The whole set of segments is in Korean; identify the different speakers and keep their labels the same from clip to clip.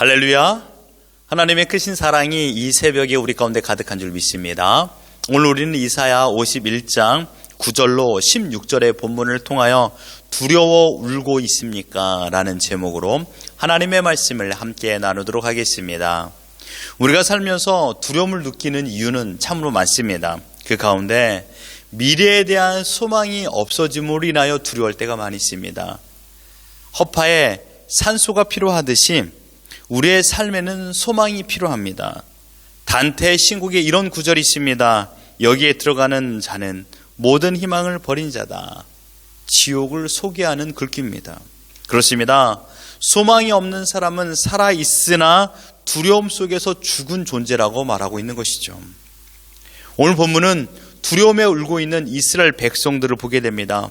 Speaker 1: 할렐루야. 하나님의 크신 사랑이 이 새벽에 우리 가운데 가득한 줄 믿습니다. 오늘 우리는 이사야 51장 9절로 16절의 본문을 통하여 두려워 울고 있습니까? 라는 제목으로 하나님의 말씀을 함께 나누도록 하겠습니다. 우리가 살면서 두려움을 느끼는 이유는 참으로 많습니다. 그 가운데 미래에 대한 소망이 없어짐으로 인하여 두려울 때가 많이 있습니다. 허파에 산소가 필요하듯이 우리의 삶에는 소망이 필요합니다. 단테의 신곡에 이런 구절이 있습니다. 여기에 들어가는 자는 모든 희망을 버린 자다. 지옥을 소개하는 글귀입니다. 그렇습니다. 소망이 없는 사람은 살아 있으나 두려움 속에서 죽은 존재라고 말하고 있는 것이죠. 오늘 본문은 두려움에 울고 있는 이스라엘 백성들을 보게 됩니다.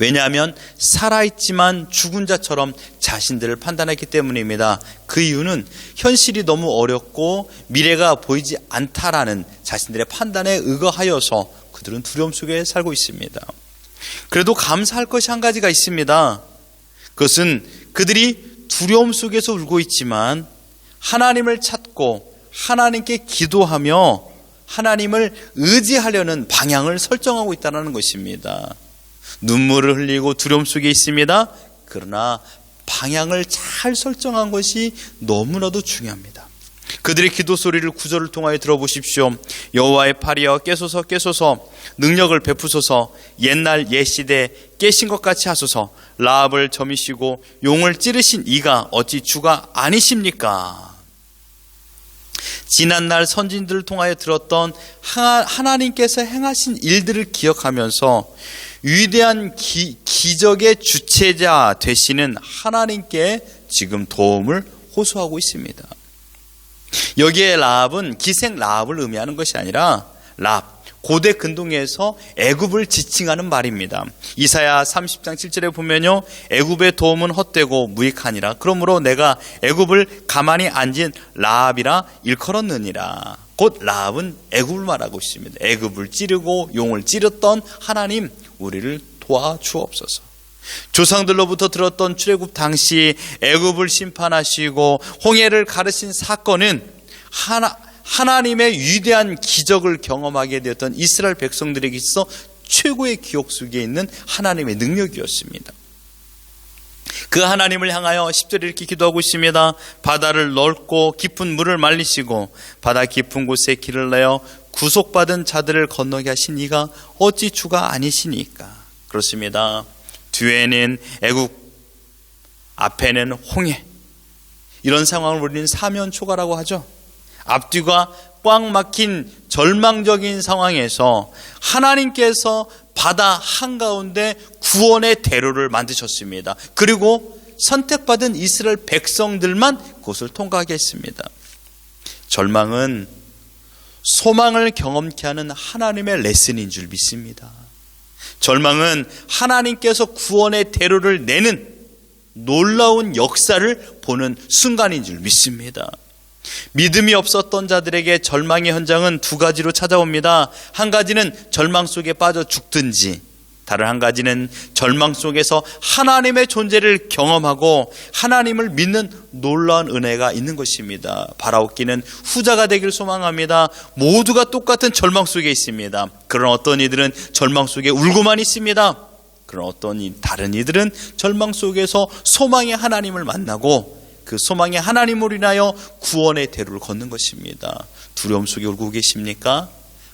Speaker 1: 왜냐하면 살아있지만 죽은 자처럼 자신들을 판단했기 때문입니다. 그 이유는 현실이 너무 어렵고 미래가 보이지 않다라는 자신들의 판단에 의거하여서 그들은 두려움 속에 살고 있습니다. 그래도 감사할 것이 한 가지가 있습니다. 그것은 그들이 두려움 속에서 울고 있지만 하나님을 찾고 하나님께 기도하며 하나님을 의지하려는 방향을 설정하고 있다는 것입니다. 눈물을 흘리고 두려움 속에 있습니다. 그러나 방향을 잘 설정한 것이 너무나도 중요합니다. 그들의 기도 소리를 구절을 통하여 들어보십시오. 여호와의 팔이여 깨소서 깨소서 능력을 베푸소서 옛날 옛 시대 깨신 것 같이 하소서 라합을 점이시고 용을 찌르신 이가 어찌 주가 아니십니까? 지난날 선진들을 통하여 들었던 하나님께서 행하신 일들을 기억하면서 위대한 기, 기적의 주체자 되시는 하나님께 지금 도움을 호소하고 있습니다. 여기에 라합은 기생 라합을 의미하는 것이 아니라 라합 고대 근동에서 애굽을 지칭하는 말입니다. 이사야 30장 7절에 보면요. 애굽의 도움은 헛되고 무익하니라. 그러므로 내가 애굽을 가만히 앉은 라합이라 일컬었느니라. 곧 라합은 애굽을 말하고 있습니다. 애굽을 찌르고 용을 찌르던 하나님 우리를 도와주옵소서. 조상들로부터 들었던 출애굽 당시 애굽을 심판하시고 홍해를 가르신 사건은 하나 하나님의 위대한 기적을 경험하게 되었던 이스라엘 백성들에게 있어 최고의 기억 속에 있는 하나님의 능력이었습니다. 그 하나님을 향하여 10절에 이렇게 기도하고 있습니다. 바다를 넓고 깊은 물을 말리시고 바다 깊은 곳에 길을 내어 구속받은 자들을 건너게 하신 이가 어찌 주가 아니시니까. 그렇습니다. 뒤에는 애국, 앞에는 홍해. 이런 상황을 우리는 사면 초가라고 하죠. 앞뒤가 꽉 막힌 절망적인 상황에서 하나님께서 바다 한가운데 구원의 대로를 만드셨습니다. 그리고 선택받은 이스라엘 백성들만 그것을 통과하게 했습니다. 절망은 소망을 경험케 하는 하나님의 레슨인 줄 믿습니다. 절망은 하나님께서 구원의 대로를 내는 놀라운 역사를 보는 순간인 줄 믿습니다. 믿음이 없었던 자들에게 절망의 현장은 두 가지로 찾아옵니다. 한 가지는 절망 속에 빠져 죽든지, 다른 한 가지는 절망 속에서 하나님의 존재를 경험하고 하나님을 믿는 놀라운 은혜가 있는 것입니다. 바라옵기는 후자가 되길 소망합니다. 모두가 똑같은 절망 속에 있습니다. 그런 어떤 이들은 절망 속에 울고만 있습니다. 그런 어떤 이, 다른 이들은 절망 속에서 소망의 하나님을 만나고 그 소망의 하나님을 인하여 구원의 대로를 걷는 것입니다. 두려움 속에 울고 계십니까?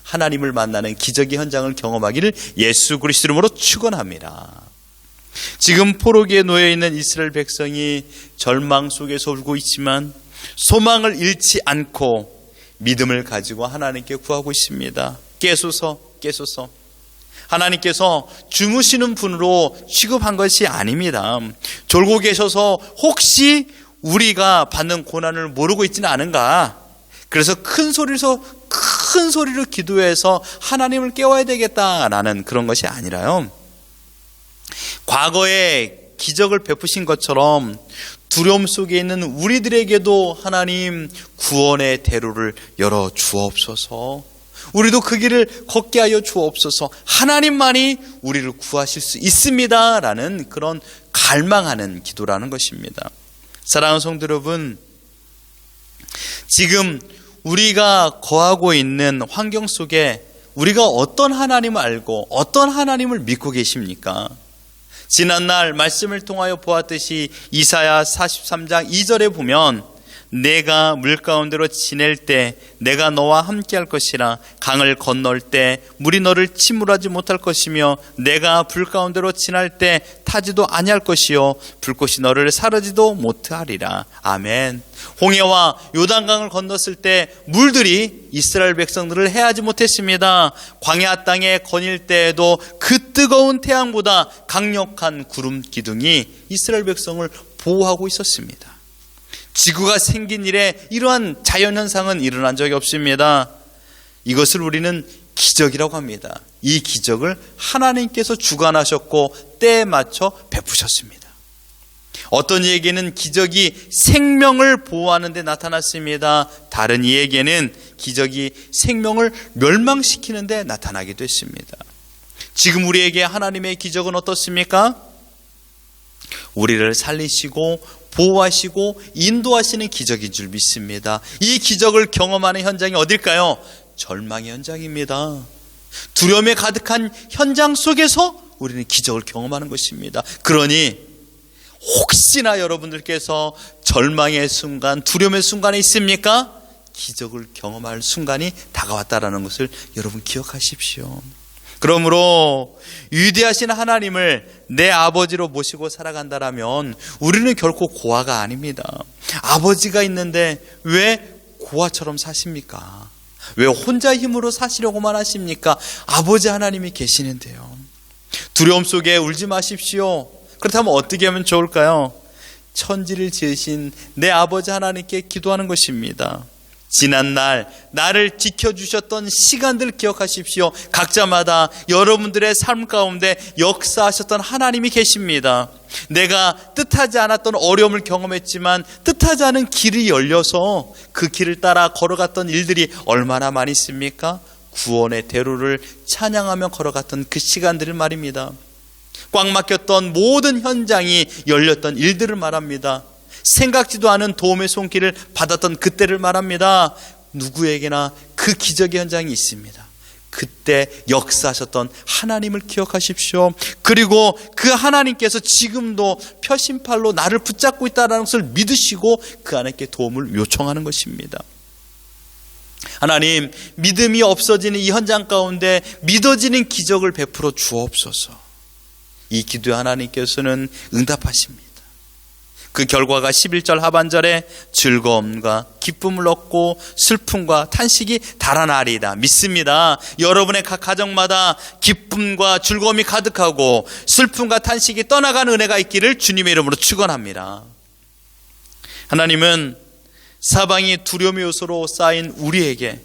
Speaker 1: 하나님을 만나는 기적의 현장을 경험하기를 예수 그리스도 이름으로 축원합니다. 지금 포로기에 놓여 있는 이스라엘 백성이 절망 속에서 울고 있지만 소망을 잃지 않고 믿음을 가지고 하나님께 구하고 있습니다. 깨소서, 깨소서. 하나님께서 주무시는 분으로 취급한 것이 아닙니다. 졸고 계셔서 혹시 우리가 받는 고난을 모르고 있지는 않은가? 그래서 큰 소리로 큰 소리로 기도해서 하나님을 깨워야 되겠다라는 그런 것이 아니라요. 과거에 기적을 베푸신 것처럼 두려움 속에 있는 우리들에게도 하나님 구원의 대로를 열어 주옵소서. 우리도 그 길을 걷게 하여 주옵소서. 하나님만이 우리를 구하실 수 있습니다라는 그런 갈망하는 기도라는 것입니다. 사랑하는 성도 여러분, 지금 우리가 거하고 있는 환경 속에 우리가 어떤 하나님을 알고 어떤 하나님을 믿고 계십니까? 지난날 말씀을 통하여 보았듯이 이사야 43장 2절에 보면 내가 물 가운데로 지낼 때 내가 너와 함께 할 것이라. 강을 건널 때 물이 너를 침몰하지 못할 것이며 내가 불 가운데로 지날 때 타지도 아니할 것이요. 불꽃이 너를 사르지도 못하리라. 아멘. 홍해와 요단강을 건넜을 때 물들이 이스라엘 백성들을 해하지 못했습니다. 광야 땅에 거닐 때에도 그 뜨거운 태양보다 강력한 구름 기둥이 이스라엘 백성을 보호하고 있었습니다 지구가 생긴 이래 이러한 자연현상은 일어난 적이 없습니다. 이것을 우리는 기적이라고 합니다. 이 기적을 하나님께서 주관하셨고 때에 맞춰 베푸셨습니다. 어떤 이에게는 기적이 생명을 보호하는 데 나타났습니다. 다른 이에게는 기적이 생명을 멸망시키는 데 나타나기도 했습니다. 지금 우리에게 하나님의 기적은 어떻습니까? 우리를 살리시고 보호하시고 인도하시는 기적인 줄 믿습니다. 이 기적을 경험하는 현장이 어딜까요? 절망의 현장입니다. 두려움에 가득한 현장 속에서 우리는 기적을 경험하는 것입니다. 그러니 혹시나 여러분들께서 절망의 순간, 두려움의 순간에 있습니까? 기적을 경험할 순간이 다가왔다라는 것을 여러분 기억하십시오. 그러므로 위대하신 하나님을 내 아버지로 모시고 살아간다라면 우리는 결코 고아가 아닙니다. 아버지가 있는데 왜 고아처럼 사십니까? 왜 혼자 힘으로 사시려고만 하십니까? 아버지 하나님이 계시는데요. 두려움 속에 울지 마십시오. 그렇다면 어떻게 하면 좋을까요? 천지를 지으신 내 아버지 하나님께 기도하는 것입니다. 지난날 나를 지켜주셨던 시간들 기억하십시오. 각자마다 여러분들의 삶 가운데 역사하셨던 하나님이 계십니다. 내가 뜻하지 않았던 어려움을 경험했지만 뜻하지 않은 길이 열려서 그 길을 따라 걸어갔던 일들이 얼마나 많이 있습니까? 구원의 대로를 찬양하며 걸어갔던 그 시간들을 말입니다. 꽉 막혔던 모든 현장이 열렸던 일들을 말합니다. 생각지도 않은 도움의 손길을 받았던 그때를 말합니다. 누구에게나 그 기적의 현장이 있습니다. 그때 역사하셨던 하나님을 기억하십시오. 그리고 그 하나님께서 지금도 표심팔로 나를 붙잡고 있다는 것을 믿으시고 그 하나님께 도움을 요청하는 것입니다. 하나님, 믿음이 없어지는 이 현장 가운데 믿어지는 기적을 베풀어 주옵소서. 이 기도에 하나님께서는 응답하십니다. 그 결과가 11절 하반절에 즐거움과 기쁨을 얻고 슬픔과 탄식이 달아나리다. 믿습니다. 여러분의 각 가정마다 기쁨과 즐거움이 가득하고 슬픔과 탄식이 떠나간 은혜가 있기를 주님의 이름으로 축원합니다. 하나님은 사방이 두려움의 요소로 쌓인 우리에게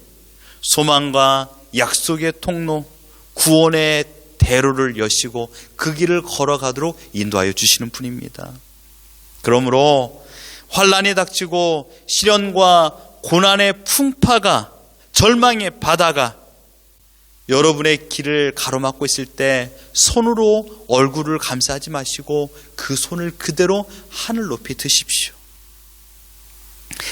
Speaker 1: 소망과 약속의 통로, 구원의 대로를 여시고 그 길을 걸어가도록 인도하여 주시는 분입니다. 그러므로 환란이 닥치고 시련과 고난의 풍파가 절망의 바다가 여러분의 길을 가로막고 있을 때 손으로 얼굴을 감싸지 마시고 그 손을 그대로 하늘 높이 드십시오.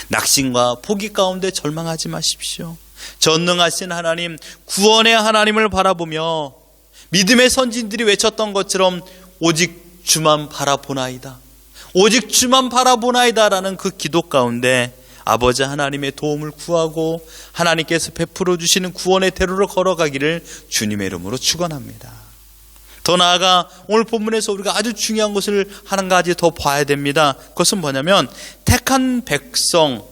Speaker 1: 낙심과 포기 가운데 절망하지 마십시오. 전능하신 하나님, 구원의 하나님을 바라보며 믿음의 선진들이 외쳤던 것처럼 오직 주만 바라보나이다. 오직 주만 바라보나이다라는 그 기도 가운데 아버지 하나님의 도움을 구하고 하나님께서 베풀어 주시는 구원의 대로를 걸어가기를 주님의 이름으로 축원합니다. 더 나아가 오늘 본문에서 우리가 아주 중요한 것을 한 가지 더 봐야 됩니다. 그것은 뭐냐면 택한 백성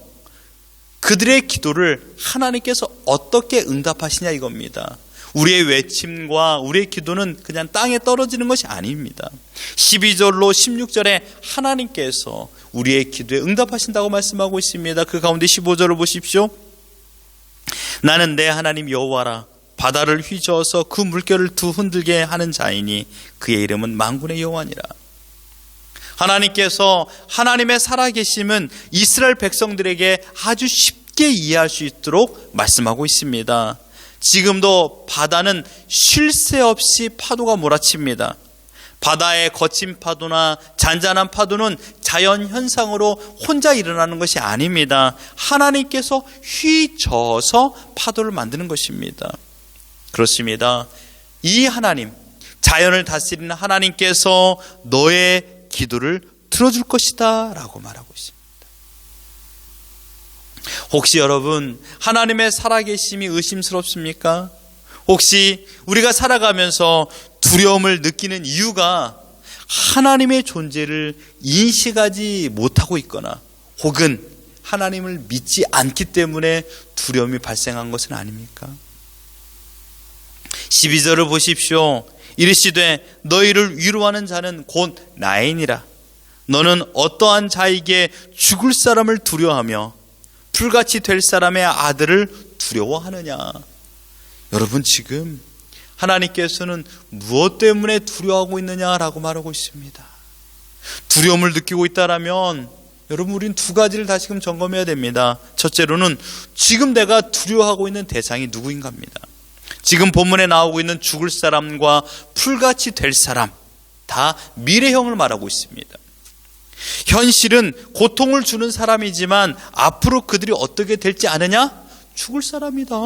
Speaker 1: 그들의 기도를 하나님께서 어떻게 응답하시냐 이겁니다. 우리의 외침과 우리의 기도는 그냥 땅에 떨어지는 것이 아닙니다. 12절로 16절에 하나님께서 우리의 기도에 응답하신다고 말씀하고 있습니다. 그 가운데 15절을 보십시오. 나는 내 하나님 여호와라 바다를 휘저어서 그 물결을 두 흔들게 하는 자이니 그의 이름은 만군의 여호와니라. 하나님께서 하나님의 살아계심은 이스라엘 백성들에게 아주 쉽게 이해할 수 있도록 말씀하고 있습니다. 지금도 바다는 쉴 새 없이 파도가 몰아칩니다. 바다의 거친 파도나 잔잔한 파도는 자연 현상으로 혼자 일어나는 것이 아닙니다. 하나님께서 휘저어서 파도를 만드는 것입니다. 그렇습니다. 이 하나님, 자연을 다스리는 하나님께서 너의 기도를 들어줄 것이다. 라고 말하고 있습니다. 혹시 여러분, 하나님의 살아계심이 의심스럽습니까? 혹시 우리가 살아가면서 두려움을 느끼는 이유가 하나님의 존재를 인식하지 못하고 있거나 혹은 하나님을 믿지 않기 때문에 두려움이 발생한 것은 아닙니까? 12절을 보십시오. 이르시되 너희를 위로하는 자는 곧 나이니라. 너는 어떠한 자에게 죽을 사람을 두려워하며 불같이 될 사람의 아들을 두려워하느냐. 여러분 지금 하나님께서는 무엇 때문에 두려워하고 있느냐라고 말하고 있습니다. 두려움을 느끼고 있다라면 여러분 우린 두 가지를 다시금 점검해야 됩니다. 첫째로는 지금 내가 두려워하고 있는 대상이 누구인가입니다. 지금 본문에 나오고 있는 죽을 사람과 풀같이 될 사람 다 미래형을 말하고 있습니다. 현실은 고통을 주는 사람이지만 앞으로 그들이 어떻게 될지 아느냐? 죽을 사람이다.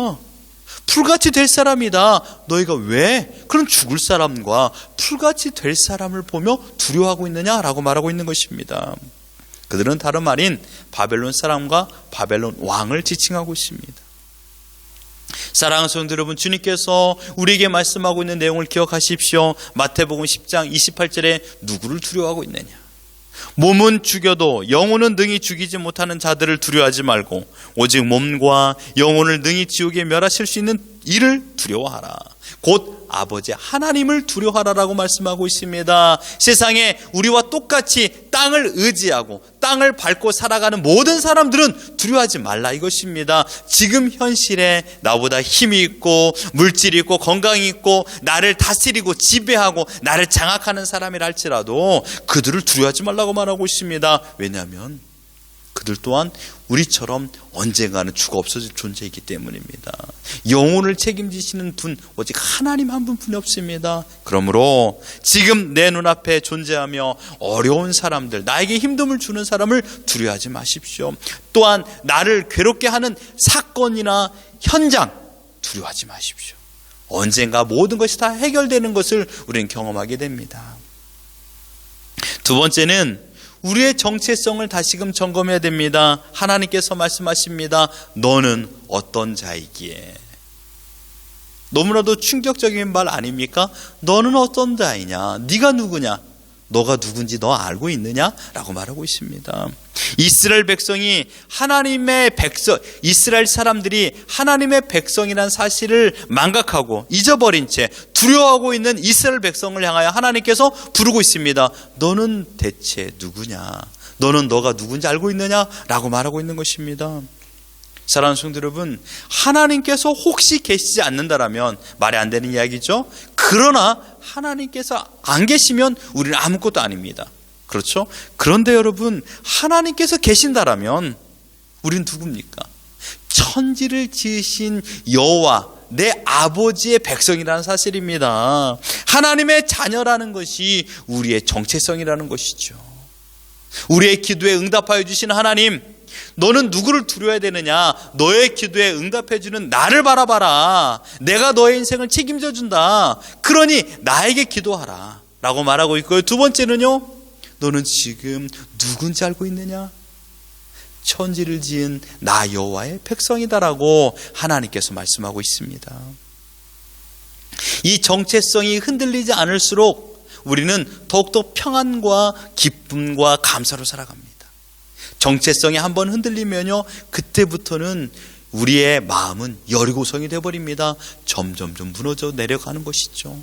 Speaker 1: 풀같이 될 사람이다. 너희가 왜 그런 죽을 사람과 풀같이 될 사람을 보며 두려워하고 있느냐라고 말하고 있는 것입니다. 그들은 다른 말인 바벨론 사람과 바벨론 왕을 지칭하고 있습니다. 사랑하는 성도 여러분, 주님께서 우리에게 말씀하고 있는 내용을 기억하십시오. 마태복음 10장 28절에 누구를 두려워하고 있느냐? 몸은 죽여도 영혼은 능히 죽이지 못하는 자들을 두려워하지 말고 오직 몸과 영혼을 능히 지옥에 멸하실 수 있는 이를 두려워하라. 곧 아버지 하나님을 두려워하라라고 말씀하고 있습니다. 세상에 우리와 똑같이 땅을 의지하고 땅을 밟고 살아가는 모든 사람들은 두려워하지 말라 이것입니다. 지금 현실에 나보다 힘이 있고 물질이 있고 건강이 있고 나를 다스리고 지배하고 나를 장악하는 사람이라 할지라도 그들을 두려워하지 말라고 말하고 있습니다. 왜냐하면 그들 또한 우리처럼 언젠가는 죽어 없어질 존재이기 때문입니다. 영혼을 책임지시는 분 오직 하나님 한 분뿐이 없습니다. 그러므로 지금 내 눈앞에 존재하며 어려운 사람들, 나에게 힘듦을 주는 사람을 두려워하지 마십시오. 또한 나를 괴롭게 하는 사건이나 현장 두려워하지 마십시오. 언젠가 모든 것이 다 해결되는 것을 우리는 경험하게 됩니다. 두 번째는 우리의 정체성을 다시금 점검해야 됩니다. 하나님께서 말씀하십니다. 너는 어떤 자이기에. 너무나도 충격적인 말 아닙니까? 너는 어떤 자이냐? 네가 누구냐? 너가 누군지 너 알고 있느냐? 라고 말하고 있습니다. 이스라엘 백성이 하나님의 백성, 이스라엘 사람들이 하나님의 백성이란 사실을 망각하고 잊어버린 채 두려워하고 있는 이스라엘 백성을 향하여 하나님께서 부르고 있습니다. 너는 대체 누구냐? 너는 너가 누군지 알고 있느냐? 라고 말하고 있는 것입니다. 사랑하는 성도 여러분, 하나님께서 혹시 계시지 않는다라면 말이 안 되는 이야기죠. 그러나 하나님께서 안 계시면 우리는 아무것도 아닙니다. 그렇죠? 그런데 여러분, 하나님께서 계신다라면 우리는 누굽니까? 천지를 지으신 여호와 내 아버지의 백성이라는 사실입니다. 하나님의 자녀라는 것이 우리의 정체성이라는 것이죠. 우리의 기도에 응답하여 주신 하나님, 너는 누구를 두려워야 되느냐? 너의 기도에 응답해주는 나를 바라봐라. 내가 너의 인생을 책임져 준다. 그러니 나에게 기도하라. 라고 말하고 있고요. 두 번째는요. 너는 지금 누군지 알고 있느냐? 천지를 지은 나 여호와의 백성이다라고 하나님께서 말씀하고 있습니다. 이 정체성이 흔들리지 않을수록 우리는 더욱더 평안과 기쁨과 감사로 살아갑니다. 정체성이 한번 흔들리면요, 그때부터는 우리의 마음은 여리고성이 되어버립니다. 점점점 무너져 내려가는 것이죠.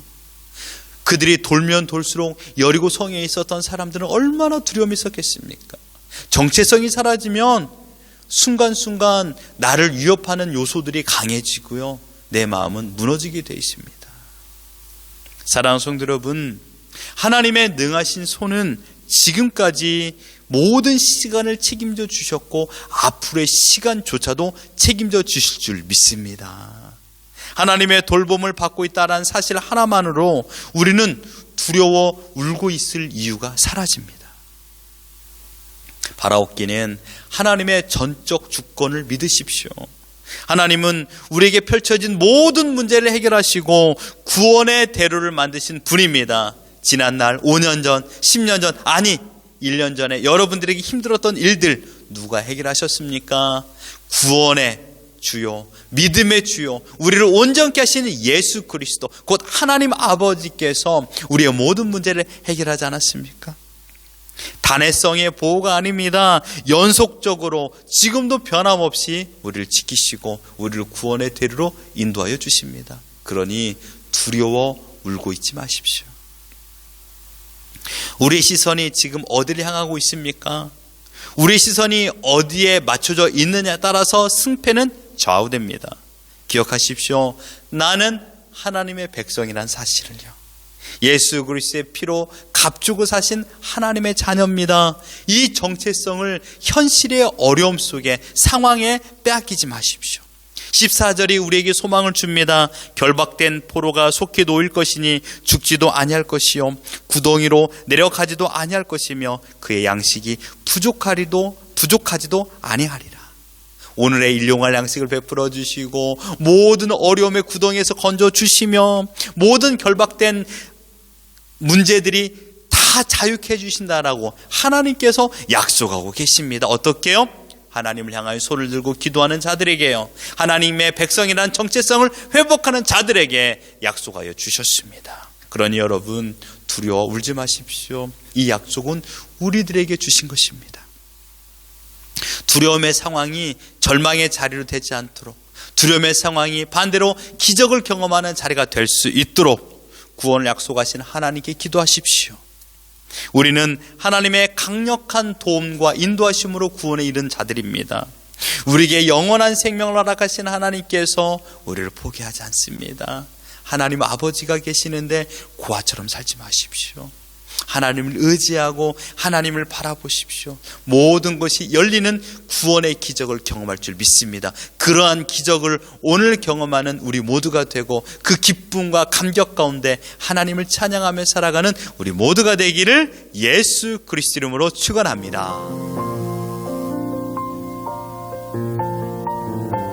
Speaker 1: 그들이 돌면 돌수록 여리고 성에 있었던 사람들은 얼마나 두려움이 있었겠습니까? 정체성이 사라지면 순간순간 나를 위협하는 요소들이 강해지고요. 내 마음은 무너지게 되어 있습니다. 사랑하는 성도 여러분, 하나님의 능하신 손은 지금까지 모든 시간을 책임져 주셨고 앞으로의 시간조차도 책임져 주실 줄 믿습니다. 하나님의 돌봄을 받고 있다는 사실 하나만으로 우리는 두려워 울고 있을 이유가 사라집니다. 바라옵기는 하나님의 전적 주권을 믿으십시오. 하나님은 우리에게 펼쳐진 모든 문제를 해결하시고 구원의 대로를 만드신 분입니다. 지난 날 5년 전, 10년 전, 아니 1년 전에 여러분들에게 힘들었던 일들 누가 해결하셨습니까? 구원의 주요, 믿음의 주요, 우리를 온전케 하시는 예수 그리스도, 곧 하나님 아버지께서 우리의 모든 문제를 해결하지 않았습니까? 단회성의 보호가 아닙니다. 연속적으로 지금도 변함없이 우리를 지키시고 우리를 구원의 대로로 인도하여 주십니다. 그러니 두려워 울고 있지 마십시오. 우리의 시선이 지금 어디를 향하고 있습니까? 우리의 시선이 어디에 맞춰져 있느냐에 따라서 승패는 좌우됩니다. 기억하십시오. 나는 하나님의 백성이란 사실을요. 예수 그리스도의 피로 값주고 사신 하나님의 자녀입니다. 이 정체성을 현실의 어려움 속에 상황에 빼앗기지 마십시오. 14절이 우리에게 소망을 줍니다. 결박된 포로가 속히 놓일 것이니 죽지도 아니할 것이요 구덩이로 내려가지도 아니할 것이며 그의 양식이 부족하리도 부족하지도 아니하리라. 오늘의 일용할 양식을 베풀어 주시고 모든 어려움의 구덩이에서 건져 주시며 모든 결박된 문제들이 다 자유케 해 주신다라고 하나님께서 약속하고 계십니다. 어떻게요? 하나님을 향하여 손을 들고 기도하는 자들에게요. 하나님의 백성이라는 정체성을 회복하는 자들에게 약속하여 주셨습니다. 그러니 여러분 두려워 울지 마십시오. 이 약속은 우리들에게 주신 것입니다. 두려움의 상황이 절망의 자리로 되지 않도록 두려움의 상황이 반대로 기적을 경험하는 자리가 될 수 있도록 구원을 약속하신 하나님께 기도하십시오. 우리는 하나님의 강력한 도움과 인도하심으로 구원에 이른 자들입니다. 우리에게 영원한 생명을 허락하신 하나님께서 우리를 포기하지 않습니다. 하나님 아버지가 계시는데 고아처럼 살지 마십시오. 하나님을 의지하고 하나님을 바라보십시오. 모든 것이 열리는 구원의 기적을 경험할 줄 믿습니다. 그러한 기적을 오늘 경험하는 우리 모두가 되고 그 기쁨과 감격 가운데 하나님을 찬양하며 살아가는 우리 모두가 되기를 예수 그리스도 이름으로 축원합니다.